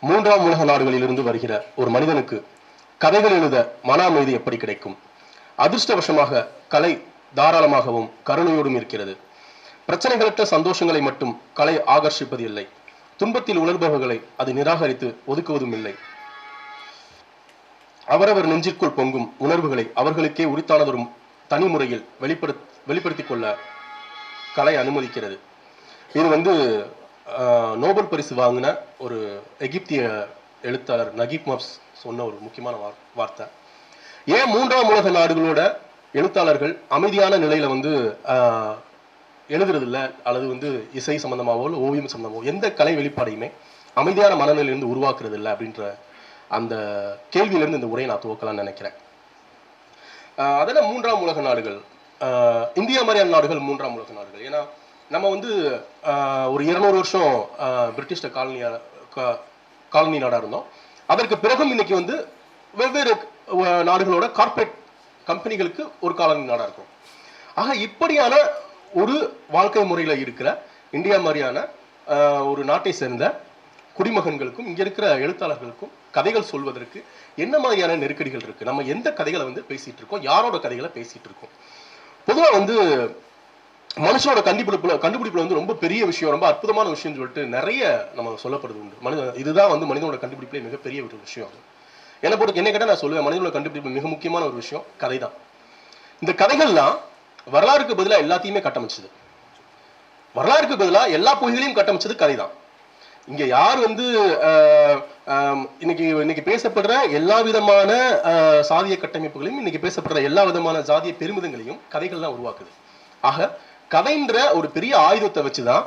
மூன்றாம் உலக நாடுகளிலிருந்து வருகிற ஒரு மனிதனுக்கு கதைகள் எழுத மன அமைதி எப்படி கிடைக்கும்? அதிர்ஷ்டவசமாக கலை தாராளமாகவும் கருணையோடும் இருக்கிறது. பிரச்சனைகளற்ற சந்தோஷங்களை மட்டும் கலை ஆகர்ஷிப்பது இல்லை. துன்பத்தில் உணர்பவர்களை அது நிராகரித்து ஒதுக்குவதும் இல்லை. அவரவர் நெஞ்சிற்குள் பொங்கும் உணர்வுகளை அவர்களுக்கே உரித்தானதொரு தனி முறையில் வெளிப்படுத் வெளிப்படுத்திக் கொள்ள கலை அனுமதிக்கிறது. இது வந்து நோபல் பரிசு வாங்கின ஒரு எகிப்திய எழுத்தாளர் நகீப் மப்ஸ் சொன்ன ஒரு முக்கியமான வார்த்தை. ஏன் மூன்றாம் உலக நாடுகளோட எழுத்தாளர்கள் அமைதியான நிலையில வந்து எழுதுறது இல்ல அல்லது வந்து இசை சம்பந்தமாவோ இல்லை ஓவியம் சம்பந்தமாவோ எந்த கலை வெளிப்பாடையுமே அமைதியான மனநிலையிலிருந்து உருவாக்குறது இல்லை அப்படின்ற அந்த கேள்வியிலிருந்து இந்த உரையை நான் துவக்கலாம்னு நினைக்கிறேன். அதெல்லாம் மூன்றாம் உலக நாடுகள்? ஆஹ் இந்தியா மாதிரியான நாடுகள் மூன்றாம் உலக நாடுகள். ஏன்னா நம்ம வந்து ஒரு இருநூறு வருஷம் ஆஹ் பிரிட்டிஷ்ட காலனியா கா- காலனி நாடாக இருந்தோம். அதற்கு பிறகும் இன்னைக்கு வந்து வெவ்வேறு நாடுகளோட கார்ப்பரேட் கம்பெனிகளுக்கு ஒரு காலனி நாடாக இருக்கும். ஆக இப்படியான ஒரு வாழ்க்கை முறையில் இருக்கிற இந்தியா மாதிரியான ஒரு நாட்டை சேர்ந்த குடிமகன்களுக்கும் இங்கே இருக்கிற எழுத்தாளர்களுக்கும் கதைகள் சொல்வதற்கு என்ன மாதிரியான நெருக்கடிகள் இருக்குது நம்ம எந்த கதைகளை வந்து பேசிகிட்டு இருக்கோம்? யாரோட கதைகளை பேசிகிட்டு இருக்கோம்? பொதுவாக வந்து மனுஷனோட கண்டுபிடிப்புல கண்டுபிடிப்புல வந்து ரொம்ப பெரிய விஷயம் ரொம்ப அற்புதமான விஷயம்னு சொல்லிட்டு நிறைய நம்ம சொல்லப்படுது உண்டு. மனித இதுதான் வந்து மனிதனோட கண்டுபிடிப்புல மிகப்பெரிய ஒரு விஷயம் அது. என்ன பொறுத்து என்ன கேட்டா நான் சொல்லுவேன் மனிதனோட கண்டுபிடிப்பு மிக முக்கியமான ஒரு விஷயம் கதை தான் இந்த கதைகள்லாம் வரலாறுக்கு பதிலா எல்லாத்தையுமே கட்டமைச்சது. வரலாறுக்கு பதிலா எல்லா பகுதிகளையும் கட்டமைச்சது கதை தான் இங்க யார் வந்து ஆஹ், இன்னைக்கு இன்னைக்கு பேசப்படுற எல்லா விதமான ஆஹ், சாதிய கட்டமைப்புகளையும் இன்னைக்கு பேசப்படுற எல்லா விதமான சாதிய பெருமிதங்களையும் கதைகள் தான் உருவாக்குது. ஆக கதைன்ற ஒரு பெரிய ஆயுதத்தை வச்சுதான்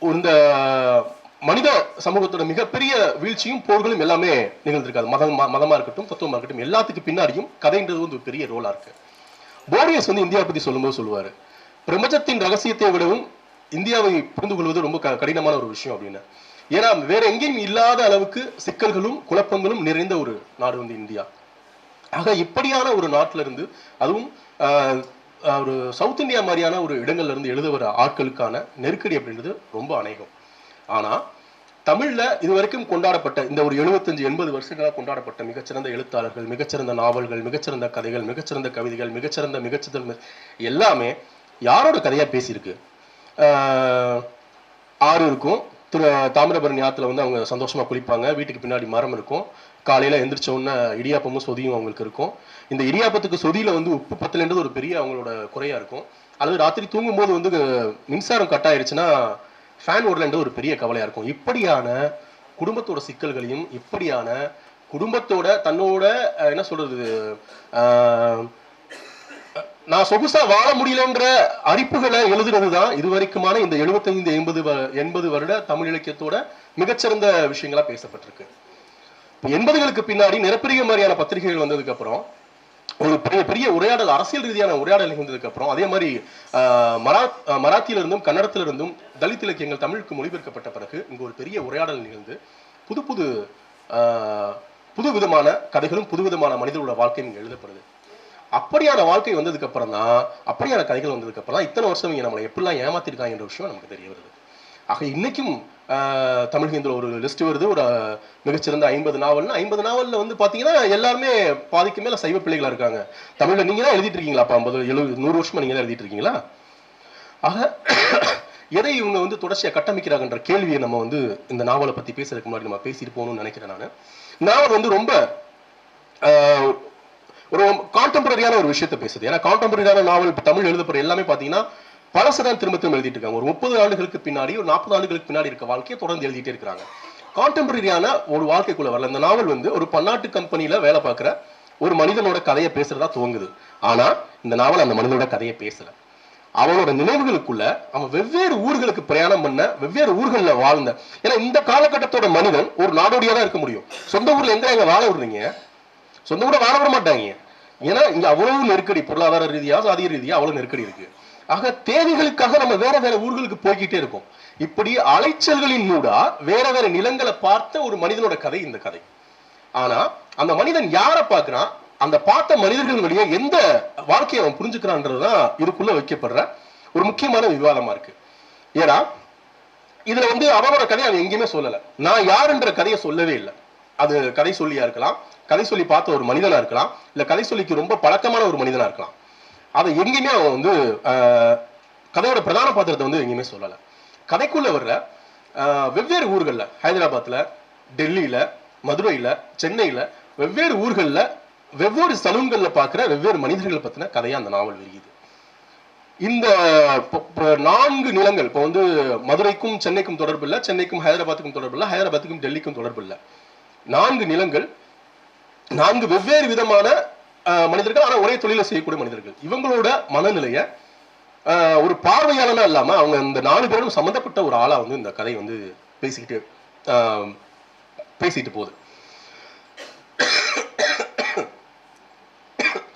இந்த மனித சமூகத்தோட மிகப்பெரிய வீழ்ச்சியும் போர்களும் எல்லாமே நிகழ்ந்திருக்காது. மதம் மதமா இருக்கட்டும் தத்துவமா இருக்கட்டும் எல்லாத்துக்கு பின்னாடியும் கதைன்றது வந்து ஒரு பெரிய ரோலா இருக்கு. போரியஸ் வந்து இந்தியாவை பத்தி சொல்லும்போது சொல்லுவாரு. பிரபஞ்சத்தின் ரகசியத்தை விடவும் இந்தியாவை புரிந்து கொள்வது ரொம்ப க- கடினமான ஒரு விஷயம் அப்படின்னு. ஏன்னா வேற எங்கேயும் இல்லாத அளவுக்கு சிக்கல்களும் குழப்பங்களும் நிறைந்த ஒரு நாடு வந்து இந்தியா. ஆக இப்படியான ஒரு நாட்டில இருந்து அதுவும் ஒரு சவுத் இந்தியா மாதிரியான ஒரு இடங்கள்ல இருந்து எழுத வர ஆட்களுக்கான நெருக்கடி அப்படின்றது ரொம்ப அநேகம். ஆனா தமிழ்ல இதுவரைக்கும் கொண்டாடப்பட்ட இந்த ஒரு 75 எண்பது வருஷங்களா கொண்டாடப்பட்ட மிகச்சிறந்த எழுத்தாளர்கள் மிகச்சிறந்த நாவல்கள் மிகச்சிறந்த கதைகள் மிகச்சிறந்த கவிதைகள் மிகச்சிறந்த மிகச்சிறந்த எல்லாமே யாரோட கதையா பேசியிருக்கு? ஆறு இருக்கும். திரு தாமிரபரணி ஆற்றுல வந்து அவங்க சந்தோஷமா குளிப்பாங்க. வீட்டுக்கு பின்னாடி மரம் இருக்கும். காலையில் எந்திரிச்ச உடனே இடியாப்பமும் சொதியும் அவங்களுக்கு இருக்கும். இந்த இடியாப்பத்துக்கு சொதியில் வந்து உப்பு பத்தலைன்றது ஒரு பெரிய அவங்களோட குறையாக இருக்கும். அல்லது ராத்திரி தூங்கும்போது வந்து மின்சாரம் கட் ஆயிடுச்சுன்னா ஃபேன் ஓடலன்றது ஒரு பெரிய கவலையாக இருக்கும். இப்படியான குடும்பத்தோட சிக்கல்களையும் இப்படியான குடும்பத்தோட தன்னோட என்ன சொல்றது நான் சொகுசா வாழ முடியலன்ற அறிப்புகளை எழுதுறது தான் இதுவரைக்குமான இந்த 75 எண்பது எண்பது வருட தமிழ் இலக்கியத்தோட மிகச்சிறந்த விஷயங்களா பேசப்பட்டிருக்கு. எண்பதுகளுக்கு பின்னாடி நிறப்பிரிக மாதிரியான பத்திரிகைகள் வந்ததுக்கு அப்புறம் ஒரு பெரிய பெரிய உரையாடல் அரசியல் ரீதியான உரையாடல் நிகழ்ந்ததுக்கு அப்புறம் அதே மாதிரி மரா மராத்தியிலிருந்தும் மராத்தியில இருந்தும் தலித் இலக்கியங்கள் தமிழுக்கு மொழிபெயர்க்கப்பட்ட பிறகு இங்கு ஒரு பெரிய உரையாடல் நிகழ்ந்து புது புது ஆஹ், புது விதமான கதைகளும் புது விதமான மனிதர்களோட வாழ்க்கையும் இங்கே எழுதப்படுது. அப்படியான வாழ்க்கை வந்ததுக்கு அப்புறம் தான் அப்படியான கதைகள் வந்ததுக்கு அப்புறம் தான் இத்தனை வருஷம் இங்கே நம்மளை எப்படிலாம் ஏமாத்திருக்காங்கன்ற விஷயம் நமக்கு தெரிய வருது. ஆக இன்னைக்கும் தமிழ் ஹிந்துல ஒரு லிஸ்ட் வருது. ஒரு மிகச்சிறந்த ஐம்பது நாவல்னா ஐம்பது நாவல்ல வந்து பாத்தீங்கன்னா எல்லாருமே பாதிக்கு மேலே சைவ பிள்ளைகளா இருக்காங்க. தமிழ்ல நீங்க தான் எழுதிட்டு இருக்கீங்களா? அப்ப ஐம்பது எழுபது நூறு வருஷமா நீங்க தான் எழுதிட்டு இருக்கீங்களா? ஆக எதை இவங்க வந்து தொடர்ச்சியாக கட்டமைக்கிறாங்கன்ற கேள்வியை நம்ம வந்து இந்த நாவலை பத்தி பேசுறதுக்கு முன்னாடி நம்ம பேசிட்டு போகணும்னு நினைக்கிறேன் நான். நாவல் வந்து ரொம்ப ஆஹ், ஒரு கான்டெம்பரரியான ஒரு விஷயத்தை பேசுது. ஏன்னா கான்டெம்பரரியான நாவல் தமிழ் எழுதப்படுற எல்லாமே பாத்தீங்கன்னா பழசுதான் திரும்ப திரும்ப எழுதிட்டு இருக்காங்க ஒரு முப்பது ஆண்டுகளுக்கு பின்னாடி ஒரு நாற்பது ஆண்டுகளுக்கு பின்னாடி இருக்க வாழ்க்கையை தொடர்ந்து எழுதிட்டே இருக்கிறாங்க. கான்டெம்பரரியான ஒரு வாழ்க்கைக்குள்ள வரல. இந்த நாவல் வந்து ஒரு பன்னாட்டு கம்பெனியில வேலை பார்க்குற ஒரு மனிதனோட கதையை பேசுறதா துவங்குது. ஆனா இந்த நாவல் அந்த மனிதனோட கதையை பேசல. அவனோட நினைவுகளுக்குள்ள அவன் வெவ்வேறு ஊர்களுக்கு பிரயாணம் பண்ண வெவ்வேறு ஊர்களில் வாழ்ந்த. ஏன்னா இந்த காலகட்டத்தோட மனிதன் ஒரு நாடோடியா தான் இருக்க முடியும். சொந்த ஊர்ல எங்க எங்க வாழ விடுறீங்க? சொந்த ஊரை வாழ விட மாட்டாங்க. ஏன்னா இங்க அவ்வளவு நெருக்கடி பொருளாதார ரீதியா சாதிய ரீதியா அவ்வளவு நெருக்கடி இருக்கு. ஆக தேவைகளுக்காக நம்ம வேற வேற ஊர்களுக்கு போய்கிட்டே இருக்கோம். இப்படி அலைச்சல்களின் மூடா வேற வேற நிலங்களை பார்த்த ஒரு மனிதனோட கதை இந்த கதை. ஆனா அந்த மனிதன் யாரை பார்க்கறான்? அந்த பார்த்த மனிதர்கள் எந்த வாழ்க்கையை அவன் புரிஞ்சுக்கிறான்றதுதான் இதுக்குள்ள வைக்கப்படுற ஒரு முக்கியமான விவாதமா இருக்கு. ஏன்னா இதுல வந்து அவனோட கதையை அவன் எங்கேயுமே சொல்லல. நான் யாருன்ற கதையை சொல்லவே இல்லை. அது கதை சொல்லியா இருக்கலாம் கதை சொல்லி பார்த்த ஒரு மனிதனா இருக்கலாம் இல்ல கதை சொல்லிக்கு ரொம்ப பழக்கமான ஒரு மனிதனா இருக்கலாம். அதை எங்கேயுமே அவன் வந்து ஆஹ், கதையோட பிரதான பாத்திரத்தை வந்து எங்கேயுமே சொல்லலை. கதைக்குள்ள வர்ற ஆஹ், வெவ்வேறு ஊர்களில் ஹைதராபாத்தில் டெல்லியில மதுரையில சென்னையில் வெவ்வேறு ஊர்களில் வெவ்வேறு சலூன்களில் பார்க்குற வெவ்வேறு மனிதர்களை பற்றின கதையாக அந்த நாவல் விரியுது இந்த நான்கு நிலங்கள் இப்போ வந்து மதுரைக்கும் சென்னைக்கும் தொடர்பு இல்லை சென்னைக்கும் ஹைதராபாத்துக்கும் தொடர்பு இல்லை ஹைதராபாத்துக்கும் டெல்லிக்கும் தொடர்பு இல்லை. நான்கு நிலங்கள் நான்கு வெவ்வேறு விதமான மனிதர்கள் ஆனா ஒரே தொழிலை செய்யக்கூடிய மனிதர்கள். இவங்களோட மனநிலைய ஒரு பார்வையாளனா இல்லாம அவங்க இந்த நாலு பேரும் சம்பந்தப்பட்ட ஒரு ஆளா வந்து இந்த கதை வந்து பேசிக்கிட்டு பேசிட்டு போகுது.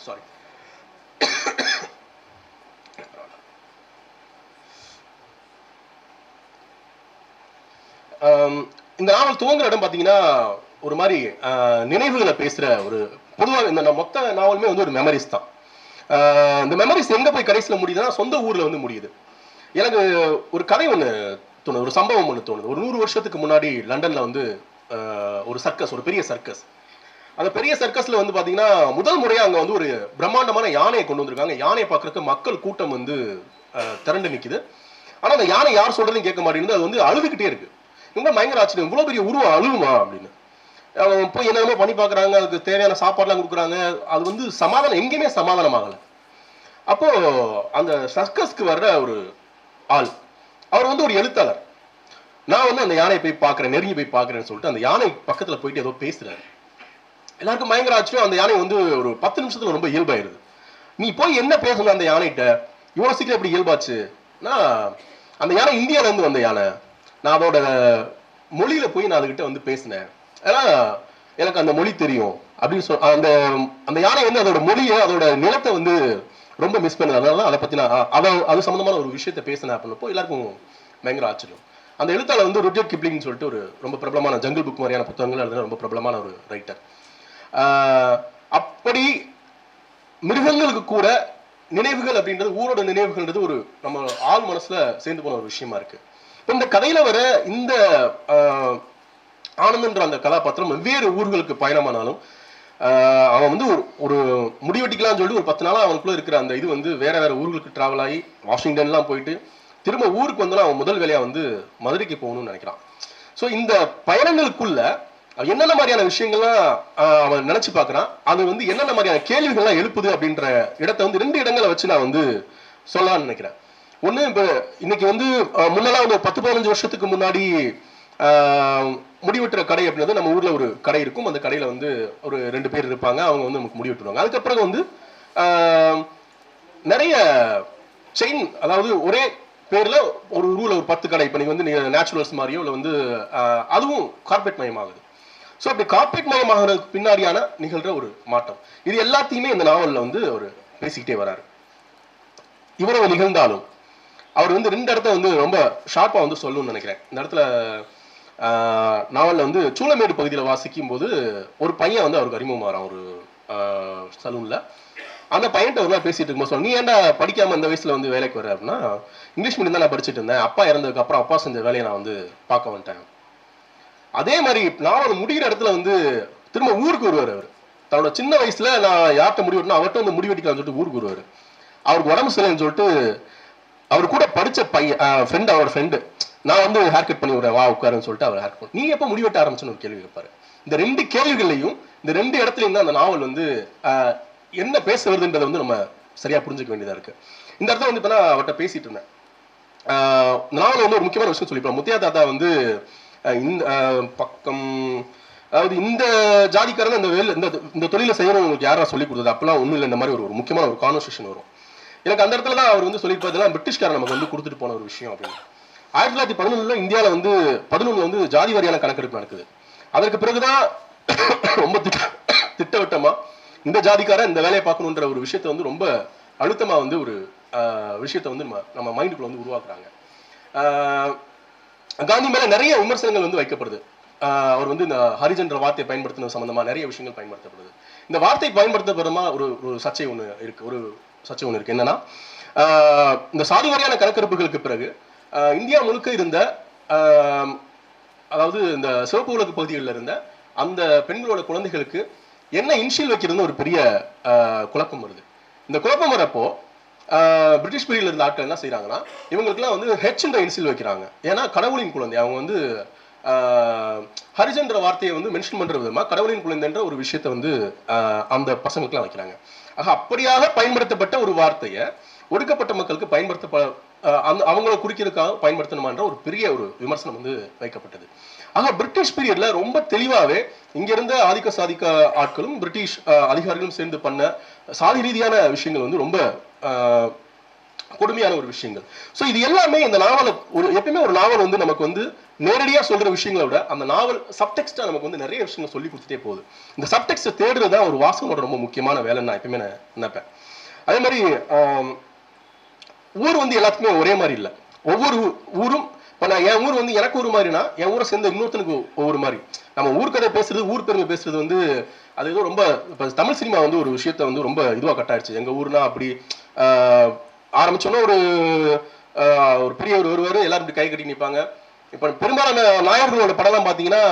சாரி இந்த நாவல் துவங்குற இடம் பாத்தீங்கன்னா ஒரு மாதிரி நினைவுகளை பேசுகிற ஒரு பொதுவாக இந்த மொத்த நாவலுமே வந்து ஒரு மெமரிஸ் தான். இந்த மெமரிஸ் எங்கே போய் கடைசியில் முடியுதுன்னா சொந்த ஊரில் வந்து முடியுது. எனக்கு ஒரு கதை ஒன்று தோணுது ஒரு சம்பவம் ஒன்று தோணுது. ஒரு நூறு வருஷத்துக்கு முன்னாடி லண்டனில் வந்து ஒரு சர்க்கஸ் ஒரு பெரிய சர்க்கஸ் அந்த பெரிய சர்க்கஸில் வந்து பார்த்தீங்கன்னா முதல் முறையாக அங்கே வந்து ஒரு பிரம்மாண்டமான யானையை கொண்டு வந்திருக்காங்க. யானையை பார்க்குறக்கு மக்கள் கூட்டம் வந்து திரண்டு நிற்குது ஆனால் அந்த யானை யார் சொல்கிறதுன்னு கேட்க மாட்டேங்குது. அது வந்து அழுதுகிட்டே இருக்குது இவங்க பயங்கர ஆச்சரியம். இவ்வளோ பெரிய உருவம் அழுகுமா அப்படின்னு. அவங்க போய் என்னென்னமோ பண்ணி பார்க்குறாங்க அதுக்கு தேவையான சாப்பாடுலாம் கொடுக்குறாங்க. அது வந்து சமாதானம் எங்கேயுமே சமாதானம் ஆகலை. அப்போது அந்த சர்க்கஸ்க்கு வர்ற ஒரு ஆள் அவர் வந்து ஒரு எழுத்தாளர். நான் வந்து அந்த யானையை போய் பார்க்குறேன் நெருங்கி போய் பார்க்குறேன்னு சொல்லிட்டு அந்த யானை பக்கத்தில் போயிட்டு ஏதோ பேசுகிறாரு எல்லாருக்கும் பயங்கர ஆச்சரியம் அந்த யானை வந்து ஒரு பத்து நிமிஷத்தில் ரொம்ப இயல்பாயிருது. நீ போய் என்ன பேசணும் அந்த யானைகிட்ட? இவ்வளோ சீக்கிரம் எப்படி இயல்பாச்சு? நான் அந்த யானை இந்தியாவிலேருந்து வந்த யானை. நான் அதோட மொழியில் போய் நான் அதுக்கிட்ட வந்து பேசினேன். ஏன்னா எனக்கு அந்த மொழி தெரியும். அப்படின்னு சொல் அந்த அந்த யானை வந்து அதோட மொழியை அதோட நிலத்தை வந்து ரொம்ப மிஸ் பண்ணுது. அதனால அதை பற்றி நான் அதை அது சம்மந்தமான ஒரு விஷயத்த பேசினேன் அப்படின்னப்போ எல்லாருக்கும் பயங்கர ஆச்சரியம். அந்த எழுத்தாளர் வந்து ருஜர் கிப்ளிங்னு சொல்லிட்டு ஒரு ரொம்ப பிரபலமான ஜங்கிள் புக் மாதிரியான புத்தகங்கள் எழுதுன ரொம்ப பிரபலமான ஒரு ரைட்டர் அப்படி மிருகங்களுக்கு கூட நினைவுகள் அப்படின்றது ஊரோட நினைவுகள்ன்றது ஒரு நம்ம ஆள் மனசுல சேர்ந்து போன ஒரு விஷயமா இருக்கு. இப்போ இந்த கதையில வர இந்த ஆனந்த்ன்ற அந்த கதாபாத்திரம் வெவ்வேறு ஊர்களுக்கு பயணமானாலும் அவன் வந்து ஒரு ஒரு முடிவெட்டிக்கலாம்னு சொல்லிட்டு ஒரு பத்து நாளாக அவனுக்குள்ள இருக்கிற அந்த இது வந்து வேற வேற ஊர்களுக்கு டிராவல் ஆகி வாஷிங்டன்லாம் போயிட்டு திரும்ப ஊருக்கு வந்தோன்னா அவன் முதல் வேலையாக வந்து மதுரைக்கு போகணும்னு நினைக்கிறான். ஸோ இந்த பயணங்களுக்குள்ள என்னென்ன மாதிரியான விஷயங்கள்லாம் அவன் நினைச்சு பார்க்குறான் அது வந்து என்னென்ன மாதிரியான கேள்விகள்லாம் எழுப்புது அப்படின்ற இடத்த வந்து ரெண்டு இடங்களை வச்சு நான் வந்து சொல்லலாம்னு நினைக்கிறேன். ஒன்று இப்போ இன்னைக்கு வந்து முன்னெல்லாம் வந்து ஒரு பத்து பதினஞ்சு வருஷத்துக்கு முன்னாடி முடிவெட்டுற கடை அப்படின்றது நம்ம ஊரில் ஒரு கடை இருக்கும். அந்த கடையில் வந்து ஒரு ரெண்டு பேர் இருப்பாங்க. அவங்க வந்து நமக்கு முடிவெட்டுருவாங்க அதுக்கப்புறம் வந்து நிறைய செயின் அதாவது ஒரே பேரில் ஒரு ஊர்ல ஒரு பத்து கடை. இப்போ நீங்கள் வந்து நேச்சுரல்ஸ் மாதிரியோ இல்லை வந்து அதுவும் கார்பரேட் மயமாகுது. ஸோ அப்படி கார்பரேட் மயமாகிறதுக்கு பின்னாடியான நிகழ்கிற ஒரு மாற்றம். இது எல்லாத்தையுமே இந்த நாவலில் வந்து அவர் பேசிக்கிட்டே வராரு. இவ்வளவு நிகழ்ந்தாலும் அவர் வந்து ரெண்டு இடத்த வந்து ரொம்ப ஷார்ப்பாக வந்து சொல்லணும்னு நினைக்கிறேன். இந்த இடத்துல நாவலில் வந்து சூளமேடு பகுதியில் வாசிக்கும் போது ஒரு பையன் வந்து அவருக்கு அறிமுகமாகறான் ஒரு சலூனில். அந்த பையன்ட்ட ஒரு நாள் பேசிட்டு இருக்கும்போது சொல்ல நீ ஏன்டா படிக்காமல் இந்த வயசில் வந்து வேலைக்கு வர அப்படின்னா இங்கிலீஷ் மீடியம் தான் நான் படிச்சுட்டு இருந்தேன். அப்பா இறந்ததுக்கு அப்புறம் அப்பா செஞ்ச வேலையை நான் வந்து பார்க்க வந்துட்டேன். அதே மாதிரி நாவல் முடிகிற இடத்துல வந்து திரும்ப ஊருக்கு வருவார் அவர். தன்னோட சின்ன வயசுல நான் யார்கிட்ட முடிவெட்டினா அவர்கிட்ட வந்து முடிவெட்டிக்கலாம்னு சொல்லிட்டு ஊருக்கு வருவார். அவருக்கு உடம்பு சரியில்லைன்னு சொல்லிட்டு அவர் கூட படிச்ச பையன் ஃப்ரெண்ட் அவரோட ஃப்ரெண்டு நான் வந்து ஹேர் கட் பண்ணி விடுறேன் வா உட்காருன்னு சொல்லிட்டு அவர் ஹேர் கட் நீ எப்போ முடிவெட்ட ஆரம்பிச்சுன்னு ஒரு கேள்வி கேட்பாரு இந்த ரெண்டு கேள்விகள்லையும் இந்த ரெண்டு இடத்துலையும் தான் அந்த நாவல் வந்து என்ன பேச வருதுன்றதை வந்து நம்ம சரியா புரிஞ்சுக்க வேண்டியதா இருக்கு. இந்த இடத்துல வந்து இப்போ நான் அவர்கிட்ட பேசிட்டு இருந்தேன். இந்த நாவல் வந்து ஒரு முக்கியமான விஷயம் சொல்லிப்போம். முத்தியா தாத்தா வந்து இந்த பக்கம் அதாவது இந்த ஜாதிக்காரங்க இந்த வேலை இந்த இந்த தொழிலை செய்யணும் உங்களுக்கு யாரா சொல்லி கொடுத்தது? அப்பெல்லாம் ஒன்றும் இல்லை இந்த மாதிரி ஒரு ஒரு முக்கியமான ஒரு கான்வர்சேஷன் வரும். எனக்கு அந்த இடத்துல தான் அவர் வந்து சொல்லியிருப்பாரு இதெல்லாம் பிரிட்டிஷ்காரன் நமக்கு வந்து கொடுத்துட்டு போன ஒரு விஷயம் அப்படின்னு. ஆயிரத்தி தொள்ளாயிரத்தி பதினொன்றுல இந்தியாவில் வந்து பதினொன்று வந்து ஜாதி வாரியான கணக்கெடுப்பு நடக்குது. அதற்கு பிறகுதான் ரொம்ப திட்ட திட்டவட்டமா இந்த ஜாதிக்காரன் இந்த வேலையை பார்க்கணுன்ற ஒரு விஷயத்தை வந்து ரொம்ப அழுத்தமா வந்து ஒரு ஆஹ், விஷயத்தை வந்து நம்ம நம்ம மைண்டுக்குள்ள வந்து உருவாக்குறாங்க. ஆஹ், காந்தி மேல நிறைய விமர்சனங்கள் வந்து வைக்கப்படுது. அவர் வந்து இந்த ஹரிஜன்ற வார்த்தையை பயன்படுத்தின சம்பந்தமா நிறைய விஷயங்கள் பயன்படுத்தப்படுது. இந்த வார்த்தை பயன்படுத்தப்படுறமா ஒரு ஒரு சர்ச்சை ஒன்று இருக்கு. ஒரு சர்ச்சை ஒன்று இருக்கு. என்னன்னா ஆஹ், இந்த சாதி வாரியான கணக்கெடுப்புகளுக்கு பிறகு இந்தியா முழுக்க இருந்த ஆஹ், அதாவது இந்த சிவப்பு உலக பகுதிகளில் இருந்த அந்த பெண்களோட குழந்தைகளுக்கு என்ன இன்ஷியல் வைக்கிறதுன்னு ஒரு பெரிய ஆஹ், குழப்பம் வருது. இந்த குழப்பம் வரப்போ ஆஹ், பிரிட்டிஷ் பீரியட்ல இருந்த ஆட்கள் என்ன செய்றாங்கன்னா இவங்களுக்குலாம் வந்து ஹெச்ன்ற இன்சில் வைக்கிறாங்க. ஏன்னா கடவுளின் குழந்தை. அவங்க வந்து ஆஹ், ஹரிஜன்ற வார்த்தையை வந்து மென்ஷன் பண்ற விதமா கடவுளின் குழந்தைன்ற ஒரு விஷயத்தை வந்து ஆஹ், அந்த பசங்களுக்குலாம் வைக்கிறாங்க. ஆக அப்படியாக பயன்படுத்தப்பட்ட ஒரு வார்த்தையை ஒடுக்கப்பட்ட மக்களுக்கு பயன்படுத்த அந்த அவங்கள குறிக்கிறதுக்காக பயன்படுத்தணுமான்ற ஒரு பெரிய ஒரு விமர்சனம் வந்து வைக்கப்பட்டது. ஆக பிரிட்டிஷ் பீரியட்ல ரொம்ப தெளிவாவே இங்கிருந்த ஆதிக்க சாதிக்க ஆட்களும் பிரிட்டிஷ் அதிகாரிகளும் சேர்ந்து பண்ண சாதி ரீதியான விஷயங்கள் வந்து ரொம்ப ஆஹ், கொடுமையான ஒரு விஷயங்கள். ஸோ இது எல்லாமே இந்த நாவலை ஒரு எப்பயுமே ஒரு நாவல் வந்து நமக்கு வந்து நேரடியாக சொல்கிற விஷயங்களை விட அந்த நாவல் சப்டெக்ஸ்ட்டாக நமக்கு வந்து நிறைய விஷயங்கள் சொல்லி கொடுத்துட்டே போகுது. இந்த சப்டெக்ஸ்ட்டை தேடுறது தான் ஒரு வாசகனோட ரொம்ப முக்கியமான வேலைன்னு நான் எப்பயுமே நான் நினைப்பேன். அதே மாதிரி ஊர் வந்து எல்லாத்துக்குமே ஒரே மாதிரி இல்லை. ஒவ்வொரு ஊரும் இப்போ நான் என் ஊர் வந்து எனக்கு ஒரு மாதிரினா என் ஊரை சேர்ந்த இன்னொருத்தனுக்கு ஒவ்வொரு மாதிரி. நம்ம ஊர் கதை பேசுறது ஊர் பெருமை பேசுறது வந்து அது ஏதோ ரொம்ப இப்போ தமிழ் சினிமா வந்து ஒரு விஷயத்த வந்து ரொம்ப இதுவாக கட்டாயிடுச்சு எங்கள் ஊர்னா அப்படி ஆரம்பிச்சோன்னா ஒரு ஒரு பெரிய ஒரு ஒருவர் எல்லாரும் இப்படி கை கட்டி நிற்பாங்க. இப்போ பெரும்பாலான நாயர்களோட படம்லாம் பார்த்தீங்கன்னா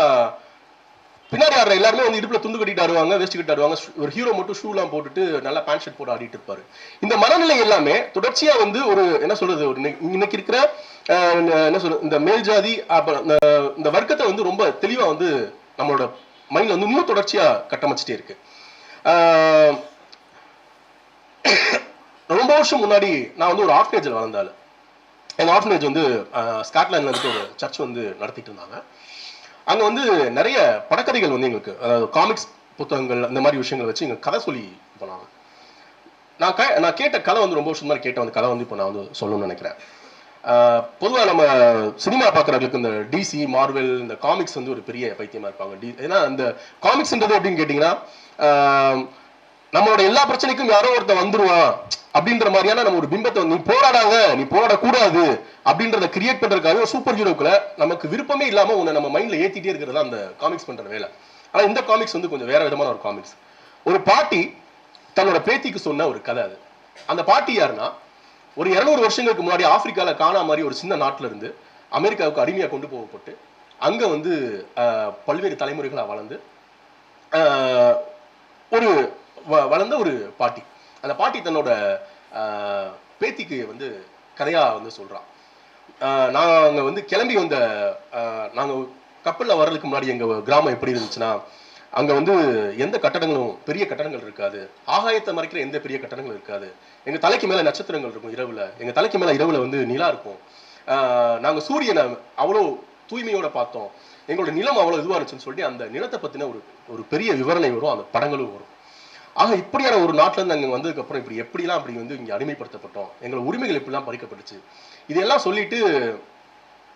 பின்னாடி ஆடுற எல்லாருமே வந்து இடுப்புல துண்டு கட்டிட்டு ஆடுவாங்க வேஸ்ட் கட்டி ஆடுவாங்க. ஒரு ஹீரோ மட்டும் ஷூலாம் போட்டுட்டு நல்லா பேண்ட் ஷர்ட் போட்டு ஆடிட்டு இருப்பாரு. இந்த மனநிலை எல்லாமே தொடர்ச்சியா வந்து ஒரு என்ன சொல்றது ஒரு இன்னைக்கு- இருக்கிற என்ன சொல்றது இந்த மேல் ஜாதி அப்புறம் இந்த இந்த வர்க்கத்தை வந்து ரொம்ப தெளிவா வந்து நம்மளோட மைண்ட்ல வந்து இன்னும் தொடர்ச்சியா கட்டமைச்சிட்டே இருக்கு. ரொம்ப வருஷம் முன்னாடி நான் வந்து ஒரு ஆர்ஃபனேஜில் வளர்ந்தாள் எங்கள் ஆர்ஃபனேஜ் வந்து ஸ்காட்லாண்டில் வந்து இருக்க ஒரு சர்ச் வந்து நடத்திட்டு இருந்தாங்க. அங்கே வந்து நிறைய படக்கதைகள் வந்து எங்களுக்கு அதாவது காமிக்ஸ் புத்தகங்கள் அந்த மாதிரி விஷயங்களை வச்சு எங்கள் கதை சொல்லி போனாங்க. நான் க நான் கேட்ட கதை வந்து ரொம்ப வருஷம் மாதிரி கேட்ட அந்த கதை வந்து இப்போ நான் வந்து சொல்லணும்னு நினைக்கிறேன். பொதுவாக நம்ம சினிமா பார்க்குறவங்களுக்கு இந்த டிசி மார்வெல் இந்த காமிக்ஸ் வந்து ஒரு பெரிய பைத்தியமாக இருப்பாங்க. டி ஏன்னா இந்த காமிக்ஸ்ன்றது அப்படின்னு கேட்டிங்கன்னா நம்மளோட எல்லா பிரச்சனைக்கும் யாரோ ஒருத்தன் வந்துருவான். அப்படின்ற மாதிரியான நம்ம ஒரு பிம்பத்தை நீ போராடாங்க நீ போராடக்கூடாது. அப்படின்றத கிரியேட் பண்றதுக்காக சூப்பர் ஹீரோக்குல நமக்கு விருப்பமே இல்லாம உன்னை நம்ம மைண்ட்ல ஏத்திட்டே இருக்கிறதா அந்த காமிக்ஸ் பண்ற வேலை. ஆனா இந்த காமிக்ஸ் வந்து கொஞ்சம் வேற விதமான ஒரு காமிக்ஸ் ஒரு பாட்டி தன்னோட பேத்திக்கு சொன்ன ஒரு கதை அது. அந்த பாட்டி யாருன்னா ஒரு இருநூறு வருஷங்களுக்கு முன்னாடி ஆப்பிரிக்கால காணா மாதிரி ஒரு சின்ன நாட்டுல இருந்து அமெரிக்காவுக்கு அடிமையா கொண்டு போகப்பட்டு அங்க வந்து ஆஹ், பல்வேறு தலைமுறைகளா வளர்ந்து ஆஹ், ஒரு வளர்ந்த ஒரு பாட்டி. அந்த பாட்டி தன்னோட பேத்திக்கு வந்து கதையாக வந்து சொல்கிறான் நாங்கள் வந்து கிளம்பி வந்த நாங்கள் கப்பலில் வர்றதுக்கு முன்னாடி எங்கள் கிராமம் எப்படி இருந்துச்சுன்னா அங்கே வந்து எந்த கட்டடங்களும் பெரிய கட்டடங்கள் இருக்காது. ஆகாயத்தை மறைக்கிற எந்த பெரிய கட்டடங்களும் இருக்காது. எங்கள் தலைக்கு மேலே நட்சத்திரங்கள் இருக்கும் இரவில். எங்கள் தலைக்கு மேலே இரவில் வந்து நிலா இருக்கும். நாங்கள் சூரியனை அவ்வளோ தூய்மையோட பார்த்தோம். எங்களோட நிலம் அவ்வளோ இதுவாக இருந்துச்சுன்னு சொல்லி அந்த நிலத்தை பற்றின ஒரு ஒரு பெரிய விவரணை வரும். அந்த படங்களும் வரும். ஆக இப்படியான ஒரு நாட்டுல இருந்து அங்கே வந்ததுக்கு அப்புறம் இப்படி எப்படிலாம் அப்படி வந்து இங்கே அடிமைப்படுத்தப்பட்டோம் எங்களோட உரிமைகள் எப்படிலாம் பறிக்கப்பட்டுச்சு. இதெல்லாம் சொல்லிட்டு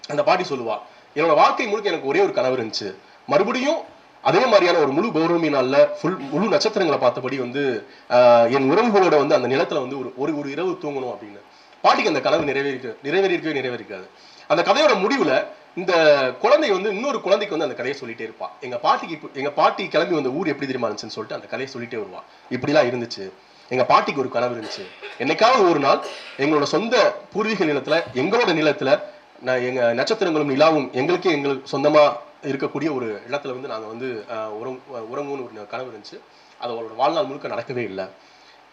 அந்த பாட்டி சொல்லுவா என்னோட வாழ்க்கை முழுக்க எனக்கு ஒரே ஒரு கனவு இருந்துச்சு. மறுபடியும் அதே மாதிரியான ஒரு முழு பௌர்ணமி நாளில் ஃபுல் முழு நட்சத்திரங்களை பார்த்தபடி வந்து ஆஹ், என் உறவுகளோட வந்து அந்த நிலத்துல வந்து ஒரு ஒரு ஒரு இரவு தூங்கணும் அப்படின்னு. பாட்டிக்கு அந்த கனவு நிறைவேறிக்க நிறைவேறியிருக்கவே நிறைவேறிக்காது அந்த கதையோட முடிவுல இந்த குழந்தை வந்து இன்னொரு குழந்தைக்கு வந்து அந்த கதையை சொல்லிட்டே இருப்பா. எங்க பாட்டிக்கு இப்போ எங்க பாட்டி கிளம்பி வந்த ஊர் எப்படி தெரியுமா இருந்துச்சுன்னு சொல்லிட்டு அந்த கதையை சொல்லிட்டே வருவா. இப்படிலாம் இருந்துச்சு. எங்க பாட்டிக்கு ஒரு கனவு இருந்துச்சு. என்னைக்காவது ஒரு நாள் எங்களோட சொந்த பூர்வீக நிலத்துல எங்களோட நிலத்துல நான் எங்க நட்சத்திரங்களும் நிலாவும் எங்களுக்கே எங்களுக்கு சொந்தமா இருக்கக்கூடிய ஒரு இடத்துல வந்து நாங்க வந்து ஆஹ், உறங்குன்னு ஒரு கனவு இருந்துச்சு. அது அவளோட வாழ்நாள் முழுக்க நடக்கவே இல்லை.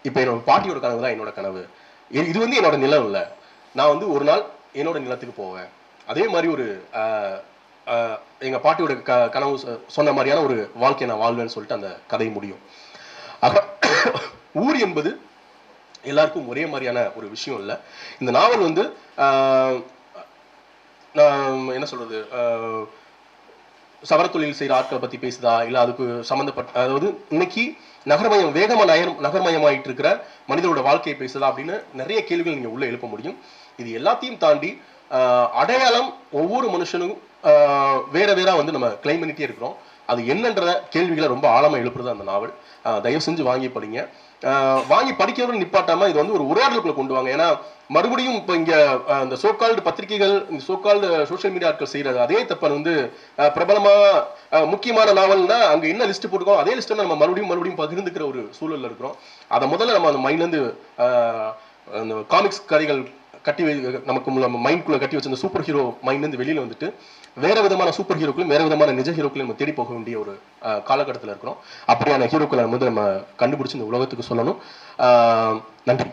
இப்போ என்னோட பாட்டியோட கனவு தான் என்னோட கனவு. இது- இது வந்து என்னோட நிலம் இல்லை. நான் வந்து ஒரு நாள் என்னோட நிலத்துக்கு போவேன். அதே மாதிரி ஒரு ஆஹ், ஆஹ், எங்க பாட்டியோட க கனவு சொன்ன மாதிரியான ஒரு வாழ்க்கையை நான் வாழ்வேன்னு சொல்லிட்டு அந்த கதை முடியும். ஆக ஊர் என்பது எல்லாருக்கும் ஒரே மாதிரியான ஒரு விஷயம் இல்லை. இந்த நாவல் வந்து ஆஹ், என்ன சொல்றது ஆஹ், சவரத்தொழில் செய்கிற ஆட்களை பத்தி பேசுதா இல்ல அதுக்கு சம்மந்தப்பட்ட அதாவது இன்னைக்கு நகர்மயம் வேகமாக நகர் நகர்மயமாயிட்டு இருக்கிற மனிதனோட வாழ்க்கையை பேசுதா அப்படின்னு நிறைய கேள்விகள் நீங்க உள்ள எழுப்ப முடியும். இது எல்லாத்தையும் தாண்டி அடையாளம் ஒவ்வொரு மனுஷனும் வேற வேற வந்து நம்ம கிளைம் பண்ணிட்டே இருக்கிறோம். அது என்னன்ற கேள்விகளை ரொம்ப ஆழமா எழுப்புறது அந்த நாவல். தயவு செஞ்சு வாங்கி படிங்க. வாங்கி படிக்கிறவர்கள் நிப்பாட்டாம இது வந்து ஒரு உரையாடலுக்குள்ள கொண்டு வாங்க. ஏன்னா மறுபடியும் இப்போ இங்க இந்த சோகால்டு பத்திரிகைகள் இந்த சோகால்டு சோஷியல் மீடியா ஆட்கள் செய்கிறது அதே தப்பன் வந்து பிரபலமாக பிரபலமா முக்கியமான நாவல்னா அங்க என்ன லிஸ்ட் போட்டுக்கோ அதே லிஸ்ட்டை நம்ம மறுபடியும் மறுபடியும் பகிர்ந்துக்கிற ஒரு சூழல்ல இருக்கிறோம். அதை முதல்ல நம்ம அந்த மைண்ட்ல இருந்து அந்த காமிக்ஸ் கதைகள் கட்டி வை- நமக்கு மைண்ட்குள்ள கட்டி வச்சிருந்த சூப்பர் ஹீரோ மைண்ட் வெளியில் வெளியில வந்துட்டு வேற விதமான சூப்பர் ஹீரோக்களையும் வேற விதமான நிஜ ஹீரோக்களையும் நம்ம தேடி போக வேண்டிய ஒரு காலகட்டத்தில் இருக்கிறோம். அப்படியான ஹீரோக்களை வந்து நம்ம கண்டுபிடிச்சி இந்த உலகத்துக்கு சொல்லணும். நன்றி.